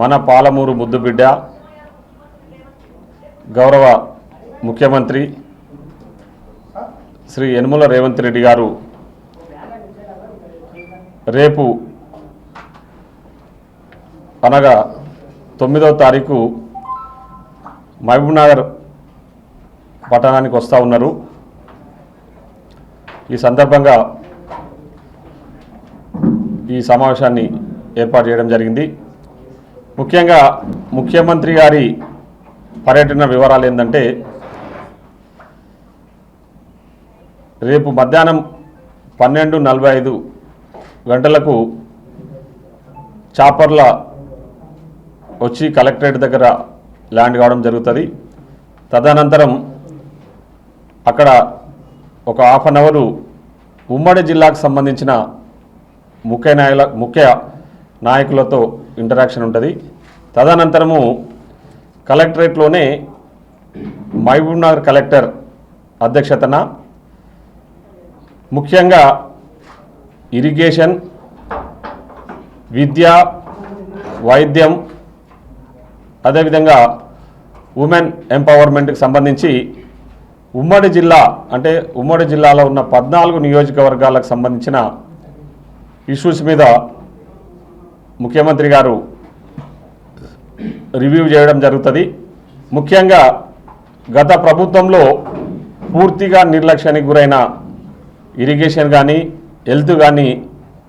మన పాలమూరు ముద్దుబిడ్డ గౌరవ ముఖ్యమంత్రి శ్రీ యనుమల రేవంత్ రెడ్డి గారు రేపు అనగా తొమ్మిదవ తారీఖు మహబూబ్నగర్ పట్టణానికి వస్తూ ఉన్నారు. ఈ సందర్భంగా ఈ సమావేశాన్ని ఏర్పాటు చేయడం జరిగింది. ముఖ్యంగా ముఖ్యమంత్రి గారి పర్యటన వివరాలు ఏంటంటే రేపు మధ్యాహ్నం పన్నెండు నలభై ఐదు గంటలకు చాపర్ల వచ్చి కలెక్టరేట్ దగ్గర ల్యాండ్ కావడం జరుగుతుంది. తదనంతరం అక్కడ ఒక హాఫ్ అన్ అవరు ఉమ్మడి జిల్లాకు సంబంధించిన ముఖ్య నాయకుల ముఖ్య నాయకులతో ఇంటరాక్షన్ ఉంటుంది. తదనంతరము కలెక్టరేట్లోనే మహబూబ్నగర్ కలెక్టర్ అధ్యక్షతన ముఖ్యంగా ఇరిగేషన్ విద్య వైద్యం అదేవిధంగా ఉమెన్ ఎంపవర్మెంట్కి సంబంధించి ఉమ్మడి జిల్లా అంటే ఉమ్మడి జిల్లాలో ఉన్న పద్నాలుగు నియోజకవర్గాలకు సంబంధించిన ఇష్యూస్ మీద ముఖ్యమంత్రి గారు రివ్యూ చేయడం జరుగుతుంది. ముఖ్యంగా గత ప్రభుత్వంలో పూర్తిగా నిర్లక్ష్యానికి గురైన ఇరిగేషన్ కానీ హెల్త్ కానీ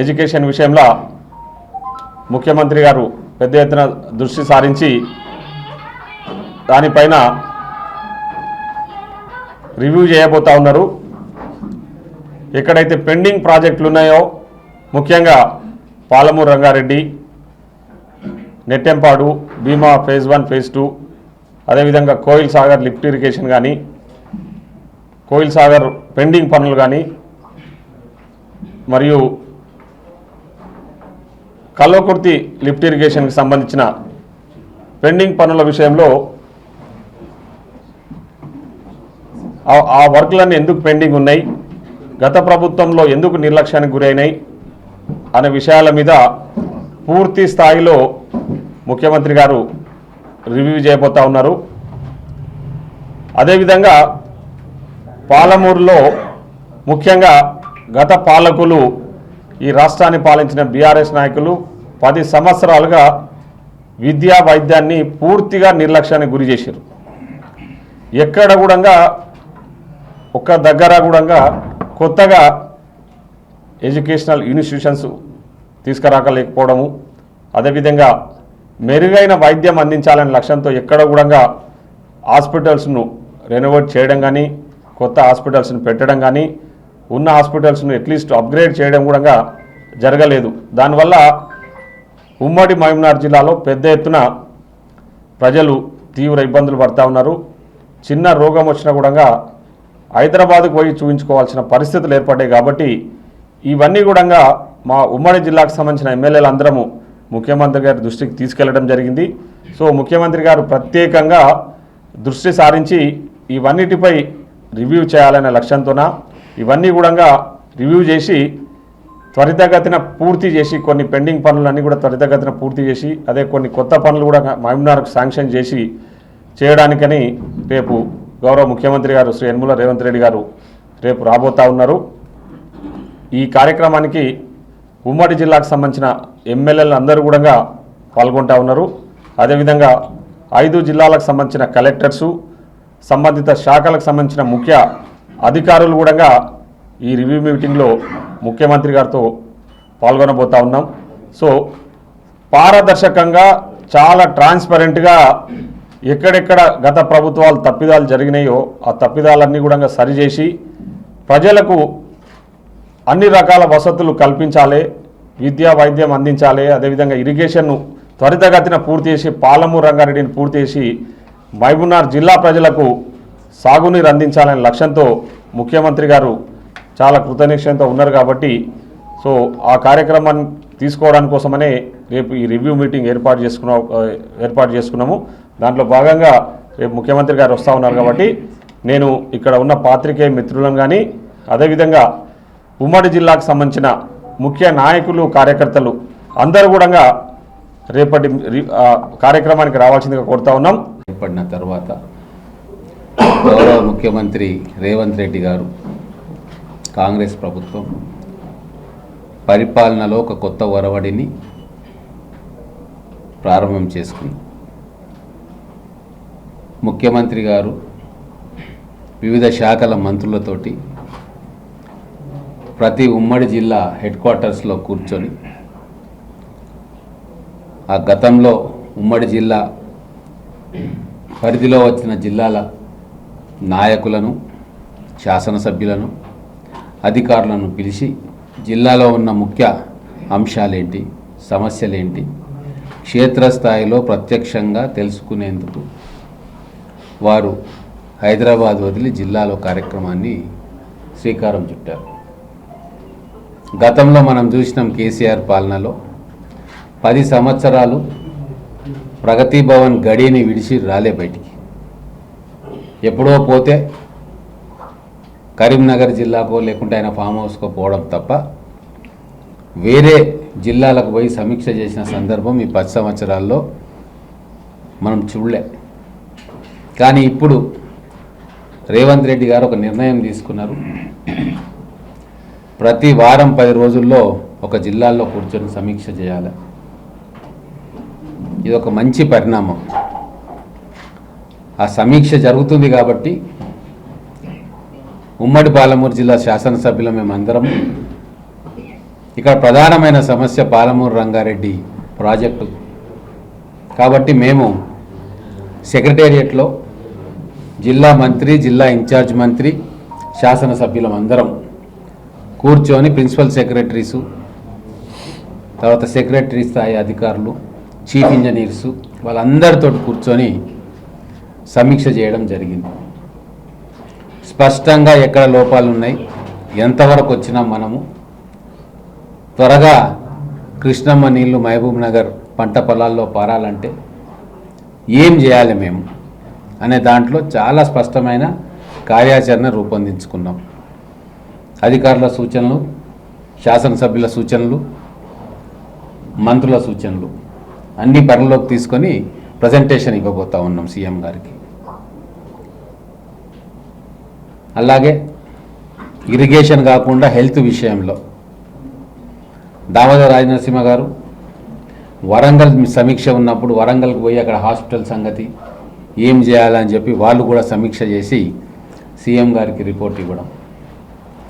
ఎడ్యుకేషన్ విషయంలో ముఖ్యమంత్రి గారు పెద్ద ఎత్తున దృష్టి సారించి దానిపైన రివ్యూ చేయబోతా ఉన్నారు. ఎక్కడైతే పెండింగ్ ప్రాజెక్టులు ఉన్నాయో ముఖ్యంగా Palamuru Rangareddy Nettempadu Bhima phase one phase two అదేవిధంగా కోయిల్ సాగర్ లిఫ్ట్ ఇరిగేషన్ కానీ కోయిల్ సాగర్ పెండింగ్ పనులు కానీ మరియు కల్వకుర్తి లిఫ్ట్ ఇరిగేషన్కి సంబంధించిన పెండింగ్ పనుల విషయంలో ఆ- ఆ వర్క్లన్నీ ఎందుకు పెండింగ్ ఉన్నాయి? గత ప్రభుత్వంలో ఎందుకు నిర్లక్ష్యానికి గురైనాయి? అనే విషయాల మీద పూర్తి స్థాయిలో ముఖ్యమంత్రి గారు రివ్యూ చేయబోతా ఉన్నారు. అదేవిధంగా పాలమూరులో ముఖ్యంగా గత పాలకులు ఈ రాష్ట్రాన్ని పాలించిన బీఆర్ఎస్ నాయకులు పది సంవత్సరాలుగా విద్యా వైద్యాన్ని పూర్తిగా నిర్లక్ష్యానికి గురి చేశారు. ఎక్కడ కూడా ఒక్క దగ్గర కూడా కొత్తగా ఎడ్యుకేషనల్ ఇన్స్టిట్యూషన్స్ తీసుకురాకలేకపోవడము అదేవిధంగా మెరుగైన వైద్యం అందించాలనే లక్ష్యంతో ఎక్కడ కూడా హాస్పిటల్స్ను రెనోవేట్ చేయడం కానీ కొత్త హాస్పిటల్స్ను పెట్టడం కానీ ఉన్న హాస్పిటల్స్ను అట్లీస్ట్ అప్గ్రేడ్ చేయడం కూడా జరగలేదు. దానివల్ల ఉమ్మడి మహబూబ్నగర్ జిల్లాలో పెద్ద ఎత్తున ప్రజలు తీవ్ర ఇబ్బందులు పడతా ఉన్నారు. చిన్న రోగం వచ్చినా కూడా హైదరాబాద్కు పోయి చూపించుకోవాల్సిన పరిస్థితులు ఏర్పడ్డాయి కాబట్టి ఇవన్నీ కూడా మా ఉమ్మడి జిల్లాకు సంబంధించిన ఎమ్మెల్యేలు అందరము ముఖ్యమంత్రి గారి దృష్టికి తీసుకెళ్ళడం జరిగింది. సో ముఖ్యమంత్రి గారు ప్రత్యేకంగా దృష్టి సారించి ఇవన్నిటిపై రివ్యూ చేయాలనే లక్ష్యంతోన ఇవన్నీ కూడా రివ్యూ చేసి త్వరితగతిన పూర్తి చేసి కొన్ని పెండింగ్ పనులన్నీ కూడా త్వరితగతిన పూర్తి చేసి అదే కొన్ని కొత్త పనులు కూడా మహబూబ్నగర్కు శాంక్షన్ చేసి చేయడానికని రేపు గౌరవ ముఖ్యమంత్రి గారు శ్రీ యనమల రేవంత్ రెడ్డి గారు రేపు రాబోతా ఉన్నారు. ఈ కార్యక్రమానికి ఉమ్మడి జిల్లాకు సంబంధించిన ఎమ్మెల్యేలు అందరూ కూడా పాల్గొంటా ఉన్నారు. అదేవిధంగా ఐదు జిల్లాలకు సంబంధించిన కలెక్టర్సు సంబంధిత శాఖలకు సంబంధించిన ముఖ్య అధికారులు కూడా ఈ రివ్యూ మీటింగ్లో ముఖ్యమంత్రి గారితో పాల్గొనబోతా ఉన్నాం. సో పారదర్శకంగా చాలా ట్రాన్స్పరెంట్గా ఎక్కడెక్కడ గత ప్రభుత్వాలు తప్పిదాలు జరిగినాయో ఆ తప్పిదాలన్నీ కూడా సరిచేసి ప్రజలకు అన్ని రకాల వసతులు కల్పించాలి విద్యా వైద్యం అందించాలి అదేవిధంగా ఇరిగేషన్ను త్వరితగతిన పూర్తి చేసి పాలమూరు రంగారెడ్డిని పూర్తి చేసి మహబూబ్నార్ జిల్లా ప్రజలకు సాగునీరు అందించాలనే లక్ష్యంతో ముఖ్యమంత్రి గారు చాలా కృతనిశ్చయంతో ఉన్నారు కాబట్టి సో ఆ కార్యక్రమాన్ని తీసుకోవడానికి కోసమనే రేపు ఈ రివ్యూ మీటింగ్ ఏర్పాటు చేసుకున్నా ఏర్పాటు చేసుకున్నాము. దాంట్లో భాగంగా రేపు ముఖ్యమంత్రి గారు వస్తూ ఉన్నారు కాబట్టి నేను ఇక్కడ ఉన్న పాత్రికేయ మిత్రులను కానీ అదేవిధంగా ఉమ్మడి జిల్లాకు సంబంధించిన ముఖ్య నాయకులు కార్యకర్తలు అందరూ కూడా రేపటి కార్యక్రమానికి రావాల్సిందిగా కోరుతా ఉన్నాం. ఏర్పడిన తర్వాత గౌరవ ముఖ్యమంత్రి రేవంత్ రెడ్డి గారు కాంగ్రెస్ ప్రభుత్వం పరిపాలనలో ఒక కొత్త ఒరవడిని ప్రారంభం చేసుకుంది. ముఖ్యమంత్రి గారు వివిధ శాఖల మంత్రులతోటి ప్రతి ఉమ్మడి జిల్లా హెడ్ క్వార్టర్స్లో కూర్చొని ఆ గతంలో ఉమ్మడి జిల్లా పరిధిలో వచ్చిన జిల్లాల నాయకులను శాసనసభ్యులను అధికారులను పిలిచి జిల్లాలో ఉన్న ముఖ్య అంశాలేంటి సమస్యలేంటి క్షేత్రస్థాయిలో ప్రత్యక్షంగా తెలుసుకునేందుకు వారు హైదరాబాద్ వదిలి జిల్లాలో కార్యక్రమాన్ని శ్రీకారం చుట్టారు. గతంలో మనం చూసినాం కేసీఆర్ పాలనలో పది సంవత్సరాలు ప్రగతి భవన్ గడిని విడిచి రాలే బయటికి. ఎప్పుడో పోతే కరీంనగర్ జిల్లాకో లేకుంటే ఆయన ఫామ్ హౌస్కో పోవడం తప్ప వేరే జిల్లాలకు పోయి సమీక్ష చేసిన సందర్భం ఈ పది సంవత్సరాల్లో మనం చూడలే. కానీ ఇప్పుడు రేవంత్ రెడ్డి గారు ఒక నిర్ణయం తీసుకున్నారు. ప్రతి వారం పది రోజుల్లో ఒక జిల్లాల్లో కూర్చొని సమీక్ష చేయాలి. ఇది ఒక మంచి పరిణామం. ఆ సమీక్ష జరుగుతుంది కాబట్టి ఉమ్మడి పాలమూరు జిల్లా శాసనసభ్యుల మేమందరం ఇక్కడ ప్రధానమైన సమస్య పాలమూరు రంగారెడ్డి ప్రాజెక్టు. కాబట్టి మేము సెక్రటేరియట్లో జిల్లా మంత్రి జిల్లా ఇన్ఛార్జ్ మంత్రి శాసనసభ్యులం అందరం కూర్చొని ప్రిన్సిపల్ సెక్రటరీసు తర్వాత సెక్రటరీ స్థాయి అధికారులు చీఫ్ ఇంజనీర్సు వాళ్ళందరితో కూర్చొని సమీక్ష చేయడం జరిగింది. స్పష్టంగా ఎక్కడ లోపాలు ఉన్నాయి ఎంతవరకు వచ్చినా మనము. త్వరగా కృష్ణమ్మ నీళ్ళు మహబూబ్ నగర్ పంట పొలాల్లో పారాలంటే ఏం చేయాలి మేము? అనే దాంట్లో చాలా స్పష్టమైన కార్యాచరణ రూపొందించుకున్నాం. అధికారుల సూచనలు శాసనసభ్యుల సూచనలు మంత్రుల సూచనలు అన్నీ పరిలోకి తీసుకొని ప్రజెంటేషన్ ఇవ్వబోతా ఉన్నాం సీఎం గారికి. అలాగే ఇరిగేషన్ కాకుండా హెల్త్ విషయంలో దామోదర రాజనరసింహ గారు వరంగల్ సమీక్ష ఉన్నప్పుడు వరంగల్కి పోయి అక్కడ హాస్పిటల్ సంగతి ఏం చేయాలని చెప్పి వాళ్ళు కూడా సమీక్ష చేసి సీఎం గారికి రిపోర్ట్ ఇవ్వడం.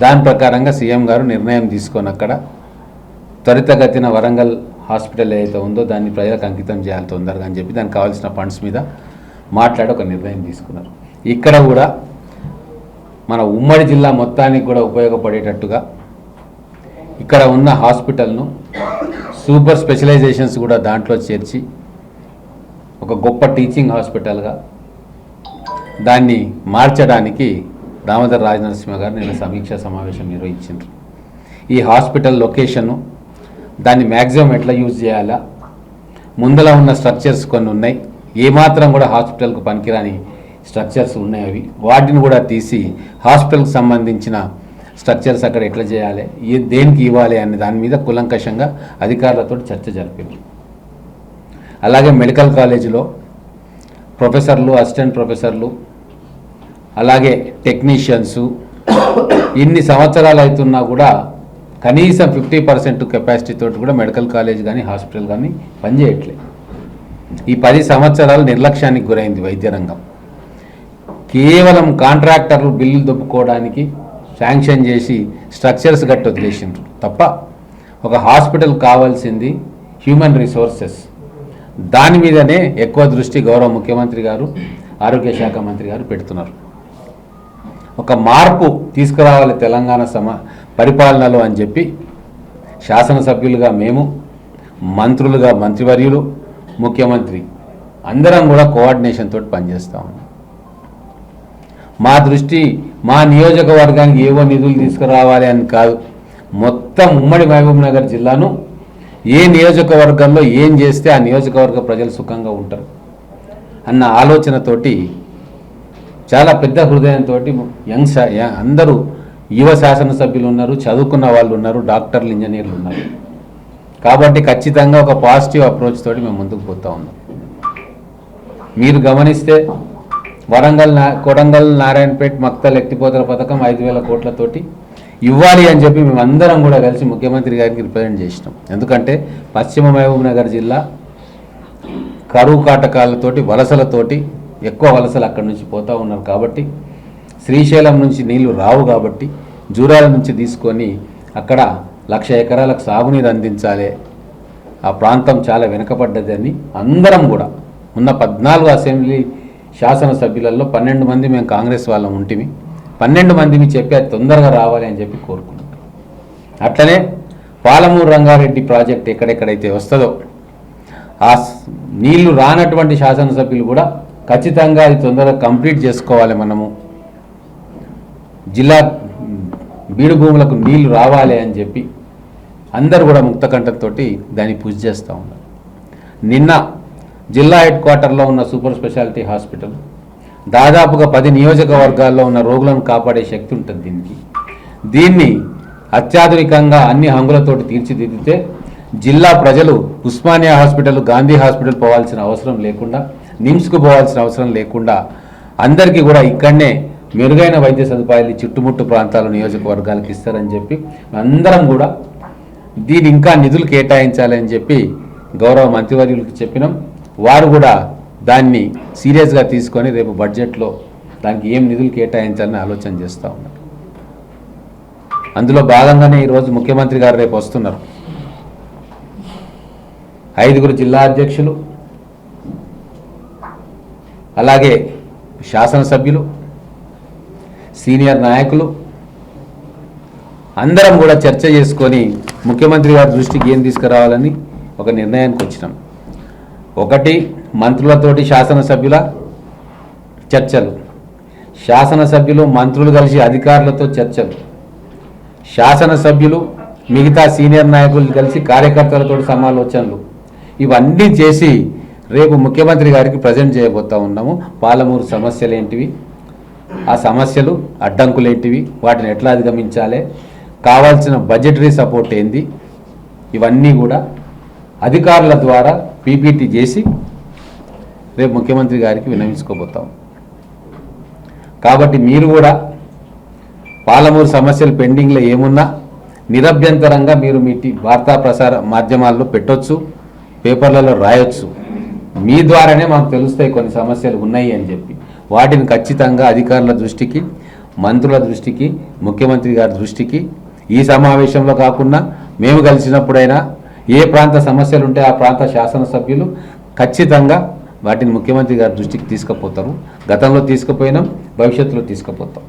దాని ప్రకారంగా సీఎం గారు నిర్ణయం తీసుకొని అక్కడ త్వరితగతిన వరంగల్ హాస్పిటల్ ఏదైతే ఉందో దాన్ని ప్రజలకు అంకితం చేయాలి తొందరగా అని చెప్పి దానికి కావాల్సిన ఫండ్స్ మీద మాట్లాడి ఒక నిర్ణయం తీసుకున్నారు. ఇక్కడ కూడా మన ఉమ్మడి జిల్లా మొత్తానికి కూడా ఉపయోగపడేటట్టుగా ఇక్కడ ఉన్న హాస్పిటల్ను సూపర్ స్పెషలైజేషన్స్ కూడా దాంట్లో చేర్చి ఒక గొప్ప టీచింగ్ హాస్పిటల్గా దాన్ని మార్చడానికి దామోదర్ రాజనరసింహ గారు నిన్న సమీక్షా సమావేశం నిర్వహించారు ఈ హాస్పిటల్ లొకేషను దాన్ని మ్యాక్సిమం ఎట్లా యూజ్ చేయాలా? ముందల ఉన్న స్ట్రక్చర్స్ కొన్ని ఉన్నాయి. ఏమాత్రం కూడా హాస్పిటల్కు పనికిరాని స్ట్రక్చర్స్ ఉన్నాయి అవి. వాటిని కూడా తీసి హాస్పిటల్కి సంబంధించిన స్ట్రక్చర్స్ అక్కడ ఎట్లా చేయాలి? ఏ దేనికి ఇవ్వాలి అనే దాని మీద కులంకషంగా అధికారులతో చర్చ జరిపారు అలాగే మెడికల్ కాలేజీలో ప్రొఫెసర్లు అసిస్టెంట్ ప్రొఫెసర్లు అలాగే టెక్నీషియన్సు ఇన్ని సంవత్సరాలు అవుతున్నా కూడా కనీసం ఫిఫ్టీ పర్సెంట్ కెపాసిటీ తోటి కూడా మెడికల్ కాలేజ్ కానీ హాస్పిటల్ కానీ పనిచేయట్లే ఈ పది సంవత్సరాలు నిర్లక్ష్యానికి గురైంది వైద్య రంగం కేవలం కాంట్రాక్టర్లు బిల్లులు దొప్పుకోవడానికి శాంక్షన్ చేసి స్ట్రక్చర్స్ గట్టి వదిలేసిండ్రు. తప్ప ఒక హాస్పిటల్ కావాల్సింది హ్యూమన్ రిసోర్సెస్ దాని మీదనే ఎక్కువ దృష్టి గౌరవ ముఖ్యమంత్రి గారు ఆరోగ్య శాఖ మంత్రి గారు పెడుతున్నారు. ఒక మార్పు తీసుకురావాలి తెలంగాణ సమ పరిపాలనలో అని చెప్పి శాసనసభ్యులుగా మేము మంత్రులుగా మంత్రివర్యులు ముఖ్యమంత్రి అందరం కూడా కోఆర్డినేషన్ తోటి పనిచేస్తూ ఉన్నాం. మా దృష్టి మా నియోజకవర్గానికి ఏవో నిధులు తీసుకురావాలి అని కాదు. మొత్తం ఉమ్మడి మహబూబ్ నగర్ జిల్లాను ఏ నియోజకవర్గంలో ఏం చేస్తే ఆ నియోజకవర్గ ప్రజలు సుఖంగా ఉంటారు అన్న ఆలోచనతోటి చాలా పెద్ద హృదయంతో యంగ్ అందరూ యువ శాసనసభ్యులు ఉన్నారు చదువుకున్న వాళ్ళు ఉన్నారు డాక్టర్లు ఇంజనీర్లు ఉన్నారు. కాబట్టి ఖచ్చితంగా ఒక పాజిటివ్ అప్రోచ్ తోటి మేము ముందుకు పోతా ఉన్నాం. మీరు గమనిస్తే వరంగల్ నా కొడంగల్ నారాయణపేట మక్తల్ ఎత్తిపోతల పథకం ఐదు వేల కోట్లతోటి ఇవ్వాలి అని చెప్పి మేము అందరం కూడా కలిసి ముఖ్యమంత్రి గారికి రిప్రజెంట్ చేసినాం. ఎందుకంటే పశ్చిమ మహబూబ్ నగర్ జిల్లా కరువు కాటకాలతోటి వలసలతోటి ఎక్కువ వలసలు అక్కడి నుంచి పోతూ ఉన్నారు కాబట్టి శ్రీశైలం నుంచి నీళ్ళు రావు కాబట్టి జూరాల నుంచి తీసుకొని అక్కడ లక్ష ఎకరాలకు సాగునీరు అందించాలి. ఆ ప్రాంతం చాలా వెనుకబడ్డదని అందరం కూడా. ఉన్న పద్నాలుగు అసెంబ్లీ శాసనసభ్యులలో పన్నెండు మంది మేము కాంగ్రెస్ వాళ్ళం ఉంటిమి. పన్నెండు మందిని చెప్పి అది తొందరగా రావాలి అని చెప్పి కోరుకున్నాం. అట్లనే పాలమూరు రంగారెడ్డి ప్రాజెక్ట్ ఎక్కడెక్కడైతే వస్తుందో ఆ నీళ్ళు రానటువంటి శాసనసభ్యులు కూడా ఖచ్చితంగా అది తొందరగా కంప్లీట్ చేసుకోవాలి మనము. జిల్లా బీడు భూములకు నీళ్ళు రావాలి అని చెప్పి అందరూ కూడా ముక్తకంఠంతో దాన్ని పూజ చేస్తూ ఉన్నారు. నిన్న జిల్లా హెడ్ క్వార్టర్లో ఉన్న సూపర్ స్పెషాలిటీ హాస్పిటల్ దాదాపుగా పది నియోజకవర్గాల్లో ఉన్న రోగులను కాపాడే శక్తి ఉంటుంది దీనికి. దీన్ని అత్యాధునికంగా అన్ని హంగులతోటి తీర్చిదిద్దితే జిల్లా ప్రజలు ఉస్మానియా హాస్పిటల్ గాంధీ హాస్పిటల్ పోవాల్సిన అవసరం లేకుండా నిమ్స్కు పోవాల్సిన అవసరం లేకుండా అందరికీ కూడా ఇక్కడనే మెరుగైన వైద్య సదుపాయాలు చుట్టుముట్టు ప్రాంతాల నియోజకవర్గాలకు ఇస్తారని చెప్పి అందరం కూడా దీని ఇంకా నిధులు కేటాయించాలని చెప్పి గౌరవ మంత్రివర్యులకు చెప్పినాం. వారు కూడా దాన్ని సీరియస్గా తీసుకొని రేపు బడ్జెట్లో దానికి ఏం నిధులు కేటాయించాలని ఆలోచన చేస్తూ ఉన్నారు. అందులో భాగంగానే ఈరోజు ముఖ్యమంత్రి గారు రేపు వస్తున్నారు. ఐదుగురు జిల్లా అధ్యక్షులు అలాగే శాసనసభ్యులు సీనియర్ నాయకులు అందరం కూడా చర్చ చేసుకొని ముఖ్యమంత్రి గారి దృష్టికి ఏం తీసుకురావాలని ఒక నిర్ణయానికి వచ్చినాం. ఒకటి మంత్రులతోటి శాసనసభ్యుల చర్చలు. శాసనసభ్యులు మంత్రులు కలిసి అధికారులతో చర్చలు. శాసనసభ్యులు మిగతా సీనియర్ నాయకులు కలిసి కార్యకర్తలతో సమాలోచనలు. ఇవన్నీ చేసి రేపు ముఖ్యమంత్రి గారికి ప్రజెంట్ చేయబోతా ఉన్నాము. పాలమూరు సమస్యలు ఏంటివి ఆ సమస్యలు అడ్డంకులు ఏంటివి వాటిని ఎట్లా అధిగమించాలి? కావాల్సిన బడ్జెటరీ సపోర్ట్ ఏంది? ఇవన్నీ కూడా అధికారుల ద్వారా పీపీటీ చేసి రేపు ముఖ్యమంత్రి గారికి విన్నవించుకోబోతాం. కాబట్టి మీరు కూడా పాలమూరు సమస్యలు పెండింగ్లో ఏమున్నా నిరభ్యంతరంగా మీరు మీ వార్తా ప్రసార మాధ్యమాల్లో పెట్టొచ్చు పేపర్లలో రాయొచ్చు. మీ ద్వారానే మాకు తెలుస్తాయి కొన్ని సమస్యలు ఉన్నాయి అని చెప్పి. వాటిని ఖచ్చితంగా అధికారుల దృష్టికి మంత్రుల దృష్టికి ముఖ్యమంత్రి గారి దృష్టికి ఈ సమావేశంలో కాకుండా మేము కలిసినప్పుడైనా ఏ ప్రాంత సమస్యలు ఉంటే ఆ ప్రాంత శాసనసభ్యులు ఖచ్చితంగా వాటిని ముఖ్యమంత్రి గారి దృష్టికి తీసుకుపోతారు. గతంలో తీసుకుపోయినాం భవిష్యత్తులో తీసుకుపోతాం.